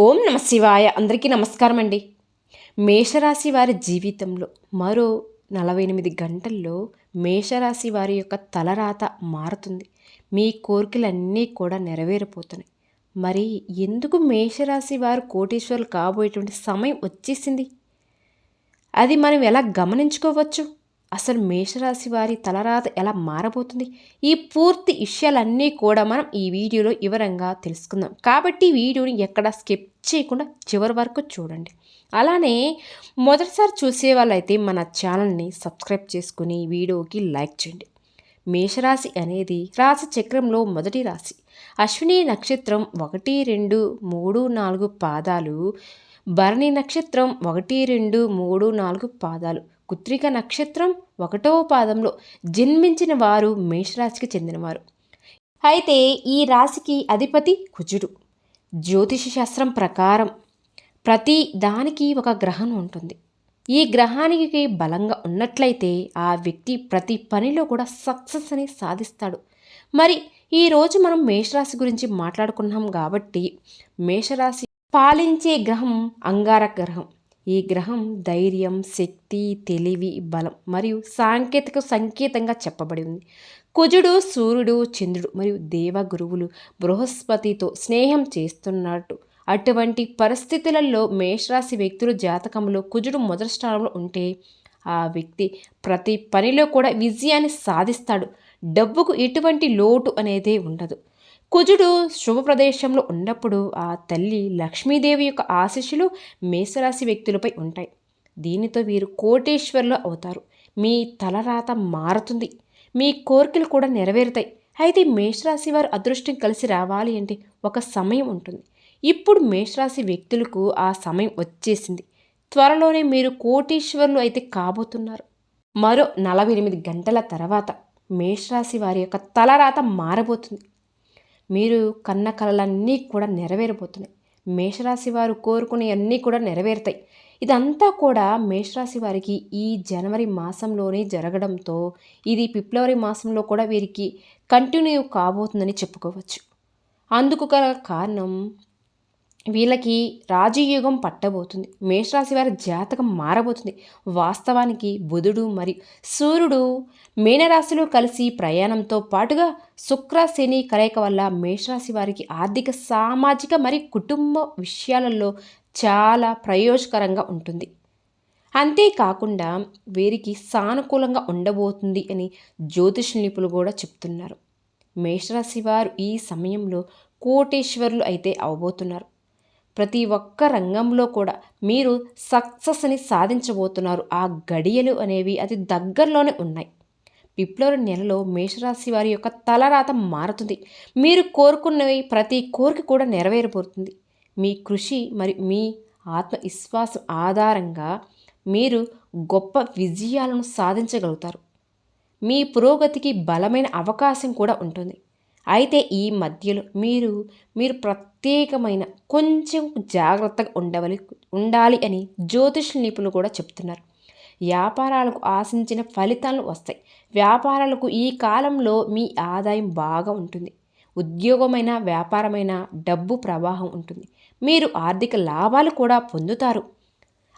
ఓం నమ శివాయ. అందరికీ నమస్కారం అండి మేషరాశి వారి జీవితంలో మరో నలభై ఎనిమిది గంటల్లో మేషరాశి వారి యొక్క తలరాత మారుతుంది. మీ కోరికలన్నీ కూడా నెరవేరిపోతున్నాయి. మరి ఎందుకు మేషరాశి వారు కోటీశ్వరులు కాబోయేటువంటి సమయం వచ్చేసింది? అది మనం ఎలా గమనించుకోవచ్చు? అసలు మేషరాశి వారి తలరాత ఎలా మారబోతుంది? ఈ పూర్తి విషయాలన్నీ కూడా మనం ఈ వీడియోలో వివరంగా తెలుసుకుందాం. కాబట్టి వీడియోని ఎక్కడ స్కిప్ చేయకుండా చివరి వరకు చూడండి. అలానే మొదటిసారి చూసే వాళ్ళైతే మన ఛానల్ని సబ్స్క్రైబ్ చేసుకుని వీడియోకి లైక్ చేయండి. మేషరాశి అనేది రాశి చక్రంలో మొదటి రాశి. అశ్విని నక్షత్రం ఒకటి రెండు మూడు నాలుగు పాదాలు. భరణి నక్షత్రం ఒకటి రెండు మూడు నాలుగు పాదాలు. కుత్రిక నక్షత్రం ఒకటవ పాదంలో జన్మించిన వారు మేషరాశికి చెందినవారు. అయితే ఈ రాశికి అధిపతి కుజుడు. జ్యోతిష శాస్త్రం ప్రకారం ప్రతి దానికి ఒక గ్రహం ఉంటుంది. ఈ గ్రహానికి బలంగా ఉన్నట్లయితే ఆ వ్యక్తి ప్రతి పనిలో కూడా సక్సెస్ అని సాధిస్తాడు. మరి ఈరోజు మనం మేషరాశి గురించి మాట్లాడుకున్నాం కాబట్టి మేషరాశి పాలించే గ్రహం అంగారక గ్రహం. ఈ గ్రహం ధైర్యం శక్తి తెలివి బలం మరియు సాంకేతిక సంకేతంగా చెప్పబడి ఉంది. కుజుడు సూర్యుడు చంద్రుడు మరియు దేవగురువులు బృహస్పతితో స్నేహం చేస్తున్నట్టు. అటువంటి పరిస్థితులలో మేషరాశి వ్యక్తులు జాతకంలో కుజుడు మొదటి స్థానంలో ఉంటే ఆ వ్యక్తి ప్రతి పనిలో కూడా విజయాన్ని సాధిస్తాడు. డబ్బుకు ఎటువంటి లోటు అనేది ఉండదు. కుజుడు శుభ ప్రదేశంలో ఉన్నప్పుడు ఆ తల్లి లక్ష్మీదేవి యొక్క ఆశీస్సులు మేషరాశి వ్యక్తులపై ఉంటాయి. దీనితో వీరు కోటేశ్వర్లు అవుతారు. మీ తలరాత మారుతుంది. మీ కోరికలు కూడా నెరవేరుతాయి. అయితే మేషరాశి వారు అదృష్టం కలిసి రావాలి అంటే ఒక సమయం ఉంటుంది. ఇప్పుడు మేషరాశి వ్యక్తులకు ఆ సమయం వచ్చేసింది. త్వరలోనే మీరు కోటీశ్వర్లు అయితే కాబోతున్నారు. మరో నలభై ఎనిమిది గంటల తర్వాత మేషరాశి వారి యొక్క తలరాత మారబోతుంది. మీరు కన్న కలలన్నీ కూడా నెరవేరబోతున్నాయి. మేషరాశి వారు కోరుకునే అన్నీ కూడా నెరవేరుతాయి. ఇదంతా కూడా మేషరాశి వారికి ఈ జనవరి మాసంలోనే జరగడంతో ఇది ఫిబ్రవరి మాసంలో కూడా వీరికి కంటిన్యూ కాబోతుందని చెప్పుకోవచ్చు. అందుకు గల కారణం వీళ్ళకి రాజయోగం పట్టబోతుంది. మేషరాశి వారి జాతకం మారబోతుంది. వాస్తవానికి బుధుడు మరియు సూర్యుడు మీనరాశిలో కలిసి ప్రయాణంతో పాటుగా శుక్ర శని కలయిక వల్ల మేషరాశి వారికి ఆర్థిక సామాజిక మరియు కుటుంబ విషయాలలో చాలా ప్రయోజకరంగా ఉంటుంది. అంతేకాకుండా వీరికి సానుకూలంగా ఉండబోతుంది అని జ్యోతిష నిపుణులు కూడా చెప్తున్నారు. మేషరాశి వారు ఈ సమయంలో కోటేశ్వరులు అయితే అవబోతున్నారు. ప్రతి ఒక్క రంగంలో కూడా మీరు సక్సెస్ని సాధించబోతున్నారు. ఆ గడియలు అనేవి అతి దగ్గరలోనే ఉన్నాయి. ఫిబ్రవరి నెలలో మేషరాశి వారి యొక్క తలరాత మారుతుంది. మీరు కోరుకున్నవి ప్రతి కోరిక కూడా నెరవేరబోతుంది. మీ కృషి మరి మీ ఆత్మవిశ్వాసం ఆధారంగా మీరు గొప్ప విజయాలను సాధించగలుగుతారు. మీ పురోగతికి బలమైన అవకాశం కూడా ఉంటుంది. అయితే ఈ మధ్యలో మీరు మీరు ప్రత్యేకమైన కొంచెం జాగ్రత్తగా ఉండవలి ఉండాలి అని జ్యోతిష నిపుణులు కూడా చెప్తున్నారు. వ్యాపారాలకు ఆశించిన ఫలితాలు వస్తాయి. వ్యాపారాలకు ఈ కాలంలో మీ ఆదాయం బాగా ఉంటుంది. ఉద్యోగమైన వ్యాపారమైన డబ్బు ప్రవాహం ఉంటుంది. మీరు ఆర్థిక లాభాలు కూడా పొందుతారు.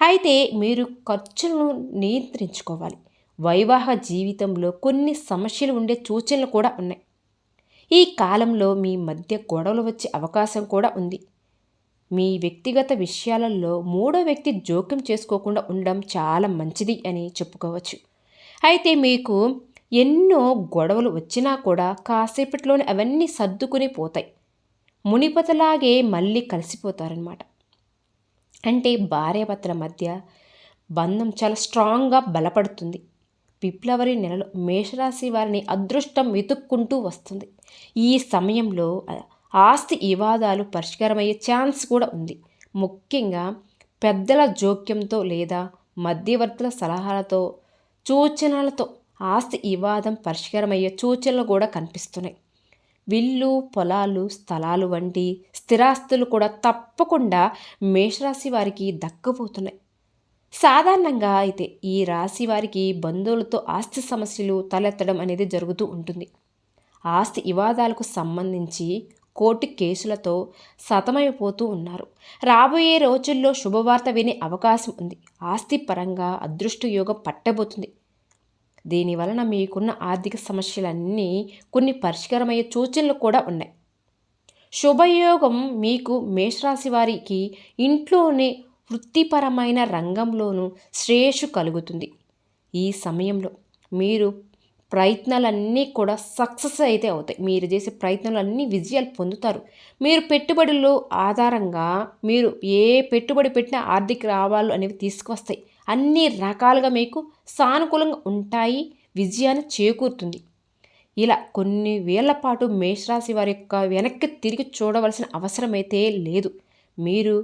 అయితే మీరు ఖర్చులను నియంత్రించుకోవాలి. వైవాహ జీవితంలో కొన్ని సమస్యలు ఉండే సూచనలు కూడా ఉన్నాయి. ఈ కాలంలో మీ మధ్య గొడవలు వచ్చే అవకాశం కూడా ఉంది. మీ వ్యక్తిగత విషయాలలో మూడో వ్యక్తి జోక్యం చేసుకోకుండా ఉండడం చాలా మంచిది అని చెప్పుకోవచ్చు. అయితే మీకు ఎన్నో గొడవలు వచ్చినా కూడా కాసేపట్లోనే అవన్నీ సర్దుకుని పోతాయి. మునిపతలాగే మళ్ళీ కలిసిపోతారనమాట అంటే భార్యాభర్తల మధ్య బంధం చాలా స్ట్రాంగ్గా బలపడుతుంది. ఫిబ్రవరి నెలలో మేషరాశి వారిని అదృష్టం వెతుక్కుంటూ వస్తుంది. ఈ సమయంలో ఆస్తి వివాదాలు పరిష్కారమయ్యే ఛాన్స్ కూడా ఉంది. ముఖ్యంగా పెద్దల జోక్యంతో లేదా మధ్యవర్తుల సలహాలతో సూచనలతో ఆస్తి వివాదం పరిష్కారమయ్యే సూచనలు కూడా కనిపిస్తున్నాయి. విల్లు పొలాలు స్థలాలు వంటి స్థిరాస్తులు కూడా తప్పకుండా మేషరాశి వారికి దక్కబోతున్నాయి. సాధారణంగా అయితే ఈ రాశి వారికి బంధువులతో ఆస్తి సమస్యలు తలెత్తడం అనేది జరుగుతూ ఉంటుంది. ఆస్తి వివాదాలకు సంబంధించి కోర్టు కేసులతో సతమైపోతూ ఉన్నారు. రాబోయే రోజుల్లో శుభవార్త వినే అవకాశం ఉంది. ఆస్తి పరంగా అదృష్ట యోగం పట్టబోతుంది. దీని వలన మీకున్న ఆర్థిక సమస్యలన్నీ కొన్ని పరిష్కారమయ్యే సూచనలు కూడా ఉన్నాయి. శుభయోగం మీకు మేషరాశి వారికి ఇంట్లోనే వృత్తిపరమైన రంగంలోనూ శ్రేయస్సు కలుగుతుంది. ఈ సమయంలో మీరు ప్రయత్నాలన్నీ కూడా సక్సెస్ అయితే అవుతాయి. మీరు చేసే ప్రయత్నాలన్నీ విజయాలు పొందుతారు. మీరు పెట్టుబడులు ఆధారంగా మీరు ఏ పెట్టుబడి పెట్టినా ఆర్థిక లాభాలు అనేవి తీసుకువస్తాయి. అన్ని రకాలుగా మీకు సానుకూలంగా ఉంటాయి. విజయాన్ని చేకూరుతుంది. ఇలా కొన్ని వేల పాటు మేషరాశి వారి యొక్క వెనక్కి తిరిగి చూడవలసిన అవసరం అయితే లేదు. మీరు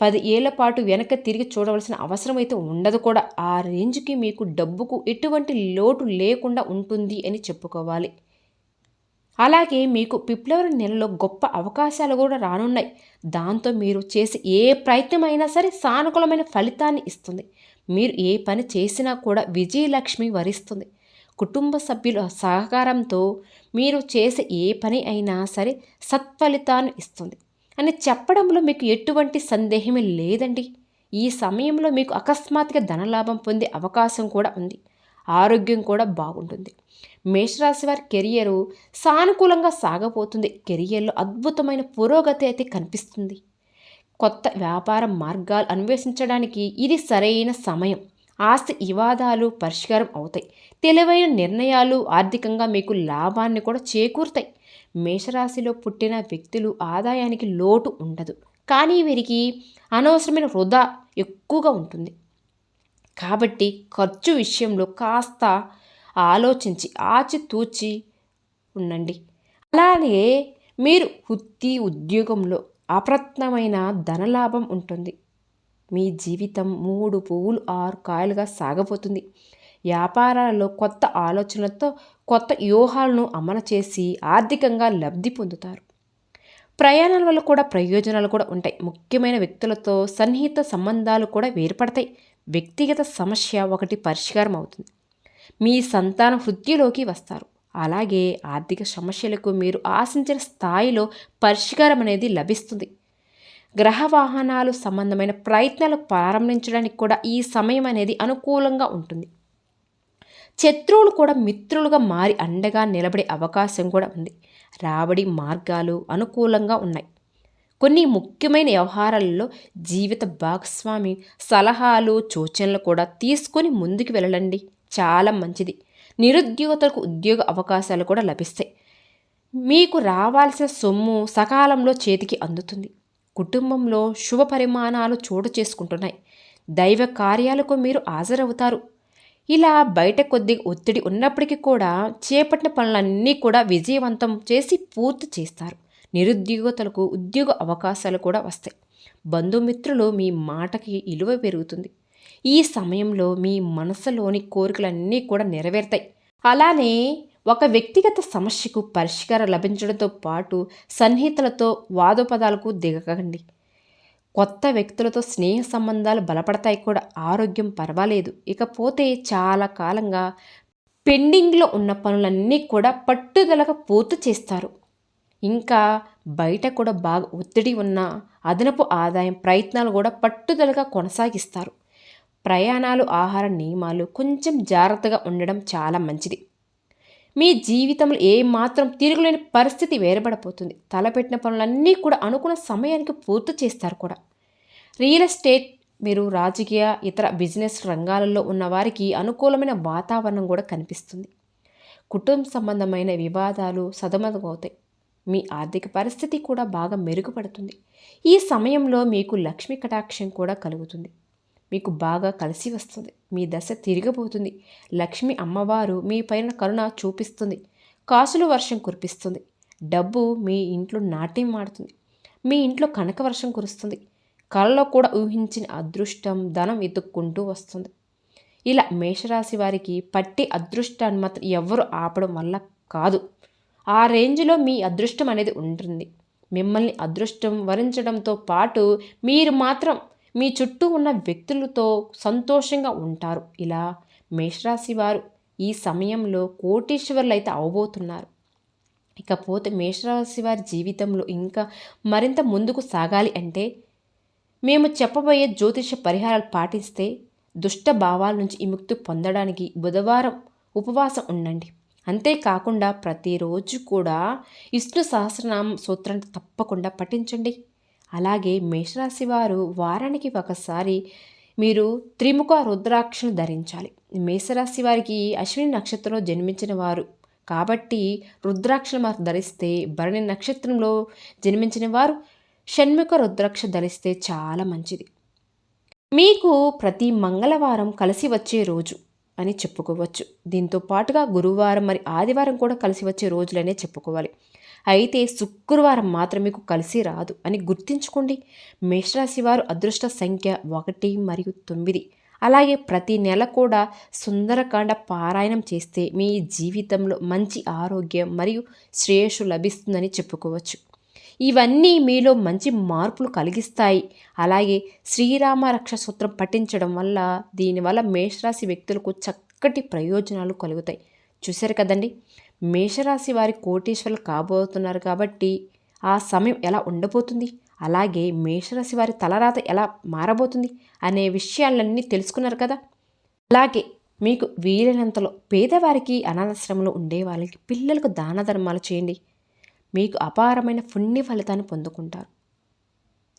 పది ఏళ్ళ పాటు వెనక్కి తిరిగి చూడవలసిన అవసరం అయితే ఉండదు కూడా. ఆ రేంజ్కి మీకు డబ్బుకు ఎటువంటి లోటు లేకుండా ఉంటుంది అని చెప్పుకోవాలి. అలాగే మీకు ఫిబ్రవరి నెలలో గొప్ప అవకాశాలు కూడా రానున్నాయి. దాంతో మీరు చేసే ఏ ప్రయత్నమైనా సరే సానుకూలమైన ఫలితాన్ని ఇస్తుంది. మీరు ఏ పని చేసినా కూడా విజయలక్ష్మి వరిస్తుంది. కుటుంబ సభ్యుల సహకారంతో మీరు చేసే ఏ పని అయినా సరే సత్ఫలితాన్ని ఇస్తుంది. అని చెప్పడంలో మీకు ఎటువంటి సందేహమే లేదండి. ఈ సమయంలో మీకు అకస్మాత్తుగా ధనలాభం పొందే అవకాశం కూడా ఉంది. ఆరోగ్యం కూడా బాగుంటుంది. మేషరాశి వారి కెరియరు సానుకూలంగా సాగబోతుంది. కెరియర్లో అద్భుతమైన పురోగతి అయితే కనిపిస్తుంది. కొత్త వ్యాపార మార్గాలు అన్వేషించడానికి ఇది సరైన సమయం. ఆస్తి వివాదాలు పరిష్కారం అవుతాయి. తెలివైన నిర్ణయాలు ఆర్థికంగా మీకు లాభాన్ని కూడా చేకూరుతాయి. మేషరాశిలో పుట్టిన వ్యక్తులు ఆదాయానికి లోటు ఉండదు. కానీ వీరికి అనవసరమైన వృధా ఎక్కువగా ఉంటుంది. కాబట్టి ఖర్చు విషయంలో కాస్త ఆలోచించి ఆచితూచి ఉండండి. అలాగే మీరు వృత్తి ఉద్యోగంలో అప్రత్నమైన ధనలాభం ఉంటుంది. మీ జీవితం మూడు పువ్వులు ఆరు కాయలుగా సాగపోతుంది వ్యాపారాలలో కొత్త ఆలోచనలతో కొత్త వ్యూహాలను అమలు చేసి ఆర్థికంగా లబ్ధి పొందుతారు. ప్రయాణాల వల్ల కూడా ప్రయోజనాలు కూడా ఉంటాయి. ముఖ్యమైన వ్యక్తులతో సన్నిహిత సంబంధాలు కూడా ఏర్పడతాయి. వ్యక్తిగత సమస్య ఒకటి పరిష్కారం అవుతుంది. మీ సంతాన వృత్తిలోకి వస్తారు. అలాగే ఆర్థిక సమస్యలకు మీరు ఆశించిన స్థాయిలో పరిష్కారం అనేది లభిస్తుంది. గ్రహ వాహనాలు సంబంధమైన ప్రయత్నాలు ప్రారంభించడానికి కూడా ఈ సమయం అనేది అనుకూలంగా ఉంటుంది. శత్రువులు కూడా మిత్రులుగా మారి అండగా నిలబడే అవకాశం కూడా ఉంది. రాబడి మార్గాలు అనుకూలంగా ఉన్నాయి. కొన్ని ముఖ్యమైన వ్యవహారాలలో జీవిత భాగస్వామి సలహాలు సూచనలు కూడా తీసుకొని ముందుకు వెళ్ళండి. చాలా మంచిది. నిరుద్యోగులకు ఉద్యోగ అవకాశాలు కూడా లభిస్తాయి. మీకు రావాల్సిన సొమ్ము సకాలంలో చేతికి అందుతుంది. కుటుంబంలో శుభ పరిమాణాలు చోటు చేసుకుంటున్నాయి. దైవ కార్యాలకు మీరు హాజరవుతారు. ఇలా బయట కొద్దిగా ఒత్తిడి ఉన్నప్పటికీ కూడా చేపట్టిన పనులన్నీ కూడా విజయవంతం చేసి పూర్తి చేస్తారు. నిరుద్యోగతలకు ఉద్యోగ అవకాశాలు కూడా వస్తాయి. బంధుమిత్రులు మీ మాటకి ఇలువ పెరుగుతుంది. ఈ సమయంలో మీ మనసులోని కోరికలన్నీ కూడా నెరవేరుతాయి. అలానే ఒక వ్యక్తిగత సమస్యకు పరిష్కారం లభించడంతో పాటు సన్నిహితులతో వాదోపదాలకు దిగకండి. కొత్త వ్యక్తులతో స్నేహ సంబంధాలు బలపడతాయి కూడా. ఆరోగ్యం పర్వాలేదు. ఇకపోతే చాలా కాలంగా పెండింగ్లో ఉన్న పనులన్నీ కూడా పట్టుదలగా పూర్తి చేస్తారు. ఇంకా బయట కూడా బాగా ఒత్తిడి ఉన్న అదనపు ఆదాయం ప్రయత్నాలు కూడా పట్టుదలగా కొనసాగిస్తారు. ప్రయాణాలు ఆహార నియమాలు కొంచెం జాగ్రత్తగా ఉండడం చాలా మంచిది. మీ జీవితంలో ఏమాత్రం తిరుగులేని పరిస్థితి వేరబడపోతుంది తలపెట్టిన పనులన్నీ కూడా అనుకున్న సమయానికి పూర్తి చేస్తారు కూడా. రియల్ ఎస్టేట్ మీరు రాజకీయ ఇతర బిజినెస్ రంగాలలో ఉన్న వారికి అనుకూలమైన వాతావరణం కూడా కనిపిస్తుంది. కుటుంబ సంబంధమైన వివాదాలు సదమతమవుతాయి మీ ఆర్థిక పరిస్థితి కూడా బాగా మెరుగుపడుతుంది. ఈ సమయంలో మీకు లక్ష్మీ కటాక్షం కూడా కలుగుతుంది. మీకు బాగా కలిసి వస్తుంది. మీ దశ తిరిగిపోతుంది. లక్ష్మి అమ్మవారు మీ పైన కరుణ చూపిస్తుంది. కాసులు వర్షం కురిపిస్తుంది. డబ్బు మీ ఇంట్లో నాట్యం ఆడుతుంది మీ ఇంట్లో కనక వర్షం కురుస్తుంది. కళలో కూడా ఊహించిన అదృష్టం ధనం ఎత్తుక్కుంటూ వస్తుంది. ఇలా మేషరాశి వారికి పట్టి అదృష్టాన్ని మాత్రం ఎవరు ఆపడం వల్ల కాదు. ఆ రేంజ్లో మీ అదృష్టం అనేది ఉంటుంది. మిమ్మల్ని అదృష్టం వరించడంతో పాటు మీరు మాత్రం మీ చుట్టూ ఉన్న వ్యక్తులతో సంతోషంగా ఉంటారు. ఇలా మేషరాశి వారు ఈ సమయంలో కోటీశ్వర్లు అయితే అవబోతున్నారు. ఇకపోతే మేషరాశి వారి జీవితంలో ఇంకా మరింత ముందుకు సాగాలి అంటే మేము చెప్పబోయే జ్యోతిష పరిహారాలు పాటిస్తే దుష్ట భావాల నుంచి విముక్తి పొందడానికి బుధవారం ఉపవాసం ఉండండి. అంతేకాకుండా ప్రతిరోజు కూడా విష్ణు సహస్రనామ సూత్రాన్ని తప్పకుండా పఠించండి. అలాగే మేషరాశి వారు వారానికి ఒకసారి మీరు త్రిముఖ రుద్రాక్షను ధరించాలి. మేషరాశి వారికి అశ్విని నక్షత్రంలో జన్మించిన వారు. కాబట్టి రుద్రాక్షను వారు ధరిస్తే భరణి నక్షత్రంలో జన్మించిన వారు షణ్ముఖ రుద్రాక్ష ధరిస్తే చాలా మంచిది. మీకు ప్రతి మంగళవారం కలిసి వచ్చే రోజు అని చెప్పుకోవచ్చు. దీంతో పాటుగా గురువారం మరి ఆదివారం కూడా కలిసి వచ్చే రోజులనే చెప్పుకోవాలి. అయితే శుక్రవారం మాత్రం మీకు కలిసి రాదు అని గుర్తుంచుకోండి. మేషరాశి వారు అదృష్ట సంఖ్య ఒకటి మరియు తొమ్మిది. అలాగే ప్రతి నెల కూడా సుందరకాండ పారాయణం చేస్తే మీ జీవితంలో మంచి ఆరోగ్యం మరియు శ్రేయస్సు లభిస్తుందని చెప్పుకోవచ్చు. ఇవన్నీ మీలో మంచి మార్పులు కలిగిస్తాయి. అలాగే శ్రీరామ రక్ష సూత్రం పఠించడం వల్ల దీనివల్ల మేషరాశి వ్యక్తులకు చక్కటి ప్రయోజనాలు కలుగుతాయి. చూశారు కదండి? మేషరాశి వారి కోటీశ్వరులు కాబోతున్నారు కాబట్టి ఆ సమయం ఎలా ఉండబోతుంది? అలాగే మేషరాశి వారి తలరాత ఎలా మారబోతుంది? అనే విషయాలన్నీ తెలుసుకున్నారు కదా. అలాగే మీకు వీలైనంతలో పేదవారికి అనాథాశ్రమంలో ఉండే వాళ్ళకి పిల్లలకు దాన ధర్మాలు చేయండి. మీకు అపారమైన పుణ్య ఫలితాన్ని పొందుకుంటారు.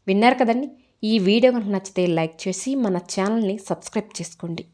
విన్నారు కదండి? ఈ వీడియో కనుక నచ్చితే లైక్ చేసి మన ఛానల్ని సబ్స్క్రైబ్ చేసుకోండి.